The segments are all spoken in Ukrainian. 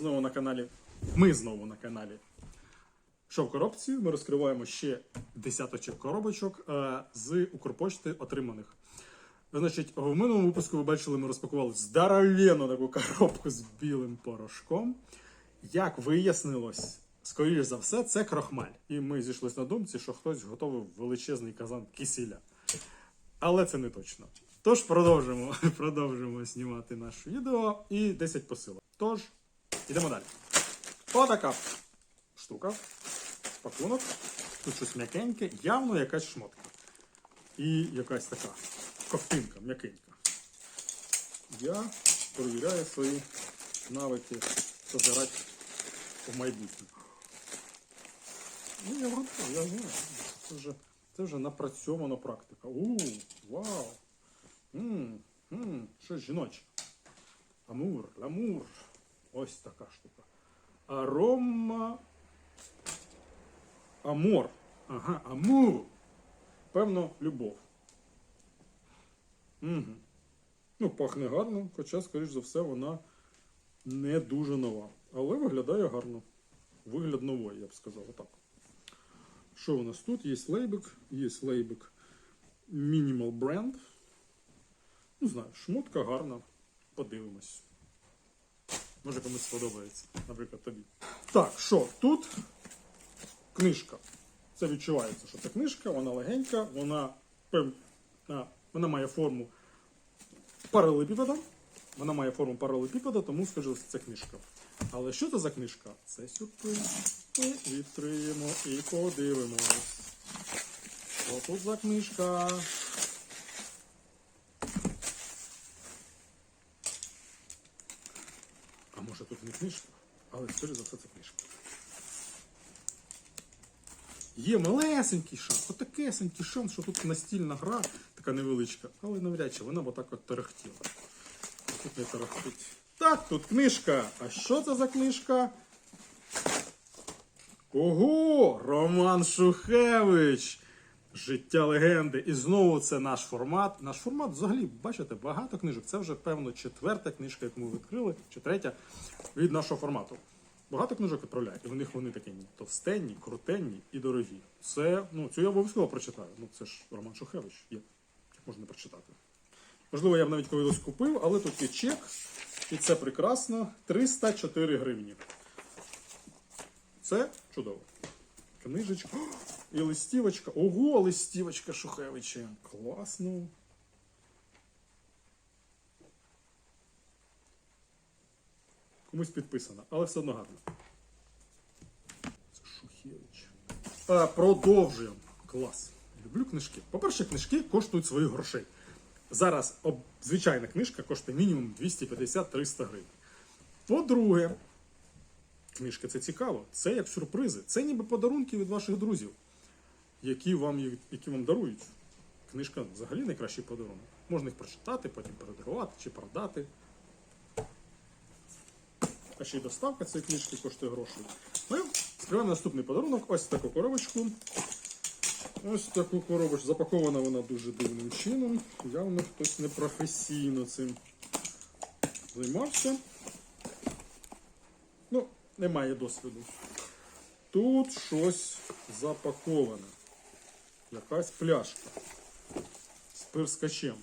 знову на каналі. Ми знову на каналі. Що в коробці? Ми розкриваємо ще десяточок коробочок е, з Укрпочти отриманих. Значить, в минулому випуску ви бачили, ми розпакували здоровенну таку коробку з білим порошком. Як вияснилось, скоріш за все, це крохмаль. І ми зійшлися на думці, що хтось готовив величезний казан кисіля. Але це не точно. Тож продовжимо, продовжимо знімати наше відео і 10 посилок. Тож, йдемо далі. Отака штука. Пакунок. Тут щось м'якеньке, явно якась шмотка. І якась така ковтинка м'якенька. Я перевіряю свої навики позирати в майбутнє. Ну, я готовий, я знаю. Це вже, це вже напрацьована практика. У, вау! Мм, щось жіноче. Амур, ламур. Ось така штука. Арома. Амор. Ага, амур. Певно, любов. Угу. Ну, пахне гарно, хоча, скоріш за все, вона не дуже нова. Але виглядає гарно. Вигляд новий, я б сказав. Отак. Що у нас тут? Є лейбик, є лейбик Minimal Brand. Не знаю, шмотка гарна. Подивимось. Може комусь сподобається, наприклад, тобі. Так, що тут? Книжка. Це відчувається, що це книжка, вона легенька, вона, вона має форму паралелепіпеда. Вона має форму паралелепіпеда, тому скажу, що це книжка. Але що це за книжка? Це сюрприз. Ми відкриємо і подивимось. Що тут за книжка? Не книжка? Але скоріше за все це книжка. Є малесенький шанс, отакесенький шанс, що тут настільна гра, така невеличка, але навряд чи вона б отак от торохтіла. Тут не торохтить. Так, тут книжка. А що це за книжка? Ого! Роман Шухевич! Життя легенди. І знову це наш формат. Наш формат, взагалі, бачите, багато книжок. Це вже, певно, четверта книжка, яку ми відкрили, чи третя від нашого формату. Багато книжок відправляють, і в них вони такі товстенні, крутенні і дорогі. Це, ну, цю я обов'язково прочитаю. Ну, це ж Роман Шухевич. Є. Як можна не прочитати? Можливо, я б навіть колись купив, але тут є чек, і це прекрасно. 304 гривні. Це чудово. Книжечка. І листівочка. Ого, листівочка Шухевича. Класно. Комусь підписано, але все одно гарно. Це Шухевич. А, продовжуємо. Клас. Люблю книжки. По-перше, книжки коштують своїх грошей. Зараз звичайна книжка коштує мінімум 250-300 гривень. По-друге, книжка це цікаво. Це як сюрпризи. Це ніби подарунки від ваших друзів, які вам, які вам дарують. Книжка взагалі найкращий подарунок. Можна їх прочитати, потім передарувати чи продати. А ще й доставка цієї книжки коштує грошей. Ми відкриваємо наступний подарунок. Ось таку коробочку. Ось таку коробочку. Запакована вона дуже дивним чином. Явно хтось непрофесійно цим займався. Ну, немає досвіду. Тут щось запаковане. Якась пляшка з пирскачем.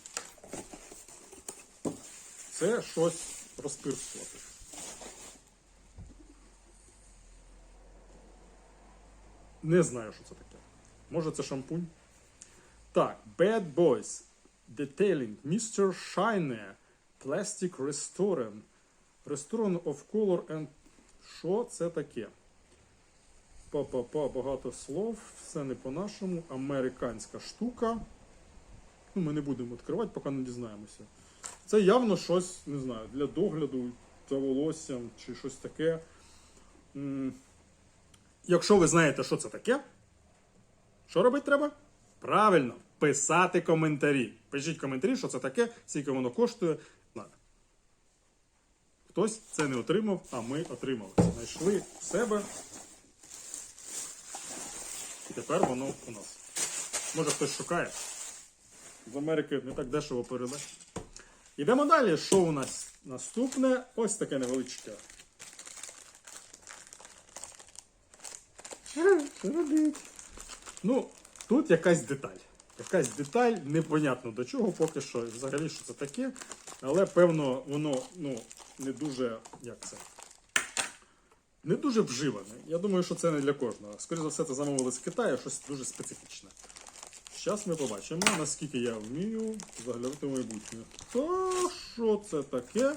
Це щось розпирскувати. Не знаю, що це таке. Може це шампунь? Так, Bad Boys. Detailing Mr. Shiner. Plastic Restaurant. Restaurant of Color and. Що це таке? Па-па-па, багато слов, все не по-нашому. Американська штука. Ну, ми не будемо відкривати, поки не дізнаємося. Це явно щось, не знаю, для догляду за волоссям чи щось таке. Якщо ви знаєте, що це таке, що робити треба? Правильно, писати коментарі. Пишіть коментарі, що це таке, скільки воно коштує. Хтось це не отримав, а ми отримали. Знайшли в себе тепер воно у нас. Може хтось шукає. З Америки не так дешево передай. Йдемо далі. Що у нас наступне? Ось таке невеличке. Ну, тут якась деталь. Якась деталь, непонятно до чого, поки що, взагалі, що це таке. Але, певно, воно ну, не дуже як це. Не дуже вживане. Я думаю, що це не для кожного. Скоріше за все, це замовили з Китаю, щось дуже специфічне. Зараз ми побачимо, наскільки я вмію заглянути в майбутнє. То що це таке?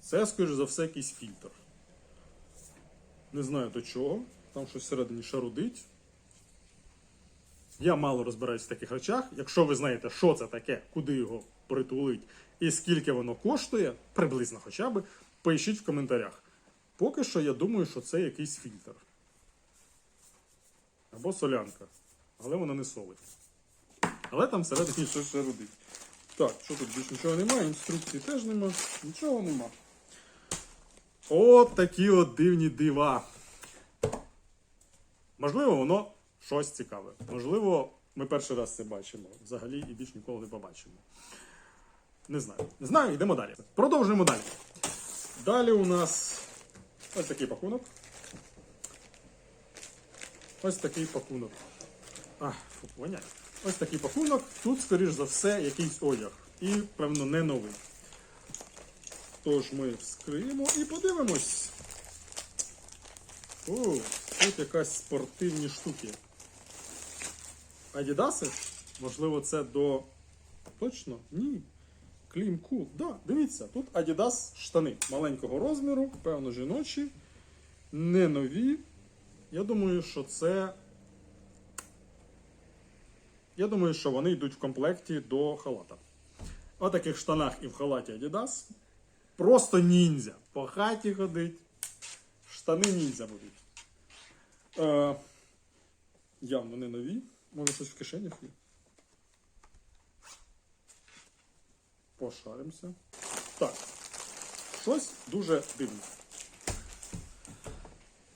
Це, скоріш за все, якийсь фільтр. Не знаю до чого. Там щось всередині шарудить. Я мало розбираюсь в таких речах. Якщо ви знаєте, що це таке, куди його притулить і скільки воно коштує, приблизно хоча б, пишіть в коментарях. Поки що я думаю, що це якийсь фільтр. Або солянка. Але вона не солить. Але там всередині щось шарудить. Так, що тут більше нічого немає, інструкції теж нема, нічого нема. От такі от дивні дива. Можливо, воно щось цікаве. Можливо, ми перший раз це бачимо. Взагалі і більш ніколи не побачимо. Не знаю. Не знаю, йдемо далі. Продовжуємо далі. Далі у нас ось такий пакунок. Ось такий пакунок. А, фу. Ось такий пакунок. Тут, скоріш за все, якийсь одяг. І, певно, не новий. Тож ми вскриємо і подивимось. О, тут якась спортивні штуки. Адідаси? Можливо, це до. Точно? Ні. Клім Кул. Да, дивіться, тут Adidas штани маленького розміру, певно, жіночі, не нові. Я думаю, що це. Я думаю, що вони йдуть в комплекті до халата. В таких штанах і в халаті Adidas. Просто ніндзя. По хаті ходить. Штани ніндзя будуть. Е, явно не нові. Може щось в кишенях є. Пошаримося. Так. Щось дуже дивне.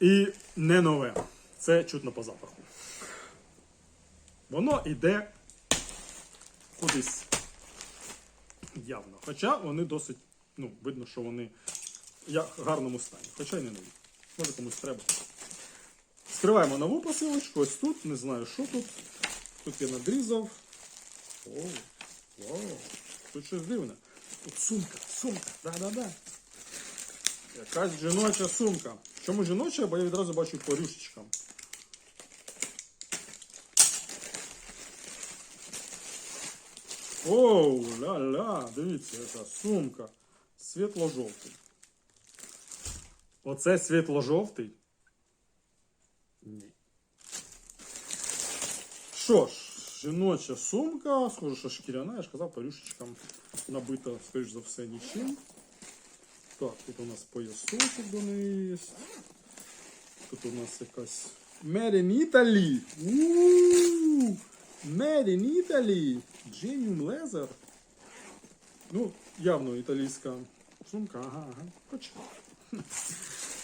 І не нове. Це чутно по запаху. Воно йде кудись явно. Хоча вони досить, ну, видно, що вони в гарному стані. Хоча й не нові. Може комусь треба. Скриваємо нову посилочку. Ось тут. Не знаю, що тут. Тут я надрізав. О, вау. Тут щось дивне. Тут сумка, сумка. Да-да-да. Якась жіноча сумка. Чому жіноча? Бо я відразу бачу по рюшечкам. Оу, ля-ля, дивіться, яка сумка. Світло-жовтий. Оце світло-жовтий? Ні. Що ж, Жіноча сумка, схоже, що шкіряна, я ж казав, парюшечкам набита, скоріш за все, нічим. Так, тут у нас поясочок до неї є. Тут у нас якась Made in Italy. Made in Italy. Genium Leather. Ну, явно італійська сумка. Ага, ага. Хоча.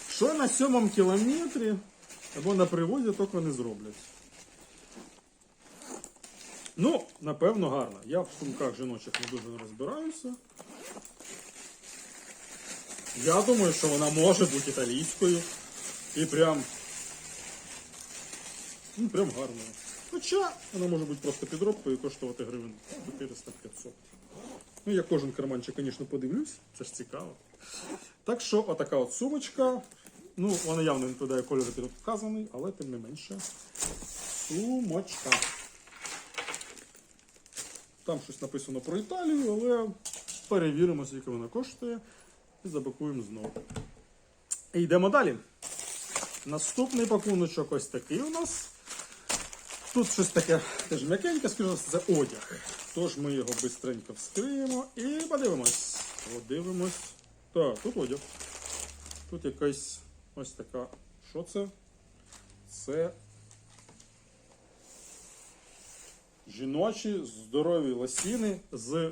Що на сьомому кілометрі або на приводі, тільки не зроблять. Ну, напевно, гарно. Я в сумках жіночих не дуже розбираюся. Я думаю, що вона може бути італійською. І прям. Ну, прям гарною. Хоча вона може бути просто підробкою і коштувати гривень 400-500. Ну, я кожен карманчик, звісно, подивлюсь, це ж цікаво. Так що, отака от сумочка. Ну, вона явно не який тут вказаний, але тим не менше. Сумочка. Там щось написано про Італію, але перевіримо, скільки вона коштує. І запакуємо знову. І йдемо далі. Наступний пакуночок ось такий у нас. Тут щось таке теж м'якеньке, скажу, це одяг. Тож ми його швидко вскриємо і подивимось. Подивимось. Так, тут одяг. Тут якась ось така. Що це? Це жіночі здорові лосіни з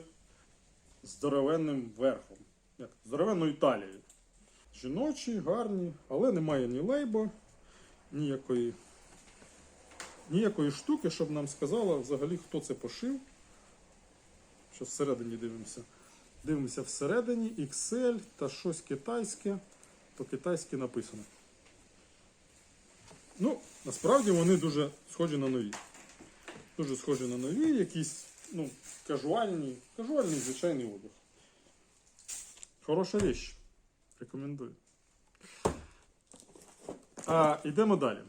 здоровенним верхом. Як? Здоровенною талією. Жіночі, гарні, але немає ні лейба, ніякої, ніякої штуки, щоб нам сказала взагалі, хто це пошив. Що всередині дивимося. Дивимося всередині XL та щось китайське. По-китайськи написано. Ну, насправді вони дуже схожі на нові. Дуже схожі на нові, якісь, ну, кажуальні, кажуальний звичайний одяг. Хороша річ. Рекомендую. А, йдемо далі.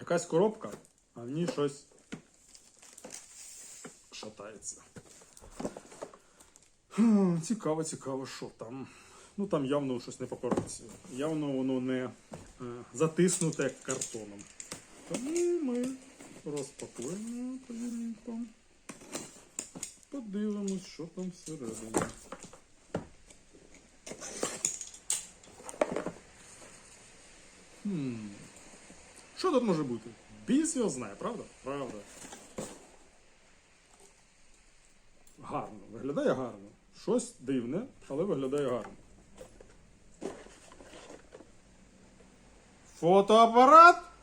Якась коробка, а в ній щось шатається. Хм, Цікаво, цікаво, що там. Ну там явно щось не по. Явно воно не е, затиснуте картоном. Тому ми розпакуємо повільненько. Подивимось, що там всередині. Хм. Що тут може бути? Біс його знає, правда? Правда. Гарно, виглядає гарно. Щось дивне, але виглядає гарно. Фотоапарат.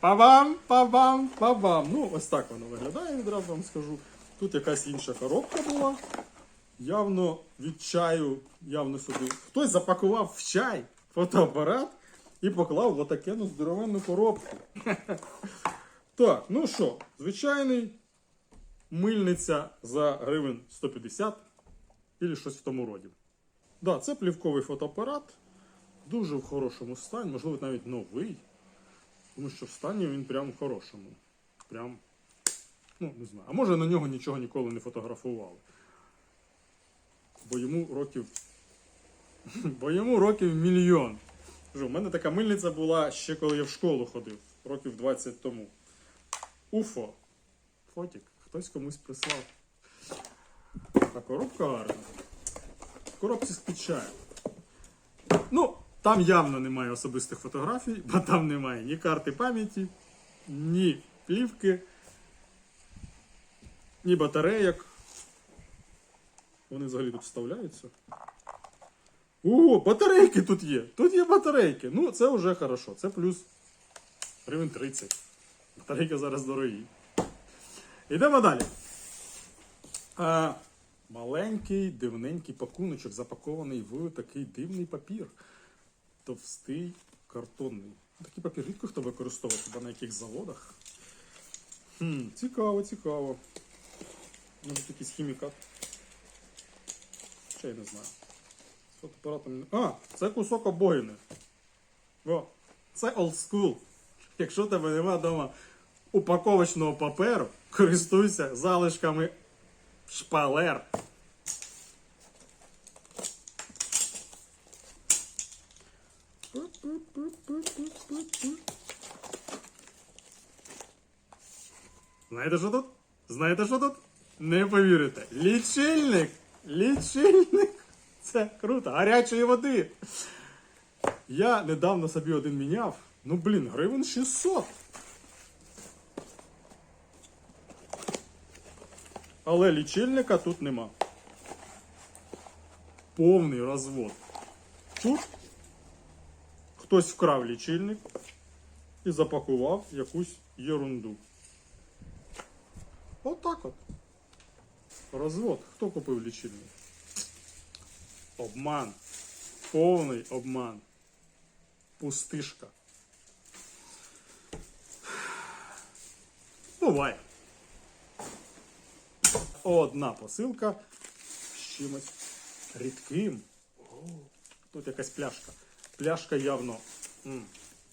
Па-бам, па-бам, па-бам. Ну, ось так воно виглядає, відразу вам скажу. Тут якась інша коробка була. Явно від чаю, явно сюди. Хтось запакував в чай фотоапарат і поклав в отакену здоровенну коробку. Так, ну що, звичайний мильниця за гривень 150 або щось в тому роді. Да, це плівковий фотоапарат, дуже в хорошому стані, можливо, навіть новий. Тому що в стані він прям хорошому. Прям, ну, не знаю. А може на нього нічого ніколи не фотографували. Бо йому років. Бо йому років мільйон. У мене така мильниця була ще коли я в школу ходив, років 20 тому. Уфо. Фотік. Хтось комусь прислав. А коробка гарна. В коробці з-під чаю. Ну, там явно немає особистих фотографій, бо там немає ні карти пам'яті, ні плівки, ні батарейок. Вони взагалі тут вставляються. О, батарейки тут є! Тут є батарейки. Ну, це вже хорошо. Це плюс гривень 30. Батарейки зараз дорогі. Йдемо далі. А, маленький, дивненький пакуночок запакований в такий дивний папір. Товстий, картонний. Такий папір рідко хто використовує, хіба на яких заводах. Хм, цікаво, цікаво. Може якийсь хімікат. Ще я не знаю. Фотоапаратом. А, це кусок обоїни. О, це school. Якщо тебе нема вдома упаковочного паперу, користуйся залишками шпалер. Знаєте, що тут? Знаєте, що тут? Не повірите. Лічильник! Лічильник! Це круто! Гарячої води! Я недавно собі один міняв. Ну, блін, гривень 600. Але лічильника тут нема. Повний розвод. Тут хтось вкрав лічильник і запакував якусь ерунду. Отак от. Розвод. Хто купив лічильник? Обман. Повний обман. Пустишка. Буває. Одна посилка з чимось рідким. Тут якась пляшка. Пляшка явно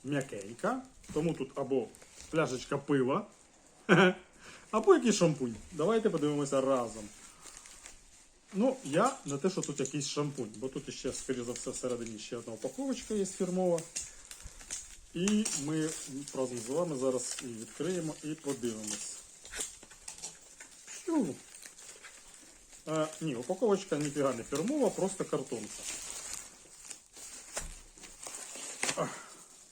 м'якенька. Тому тут або пляшечка пива, або якийсь шампунь. Давайте подивимося разом. Ну, я на те, що тут якийсь шампунь, бо тут ще, скоріше за все, всередині ще одна упаковочка є фірмова. І ми разом з вами зараз її відкриємо і подивимось. А, ні, упаковочка ніфіга не фірмова, просто картонка.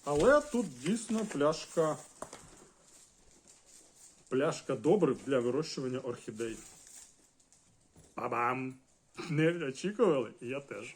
Але тут дійсно пляшка. Пляшка добрив для вирощування орхідей. Ба-бам! Не очікували? Я теж.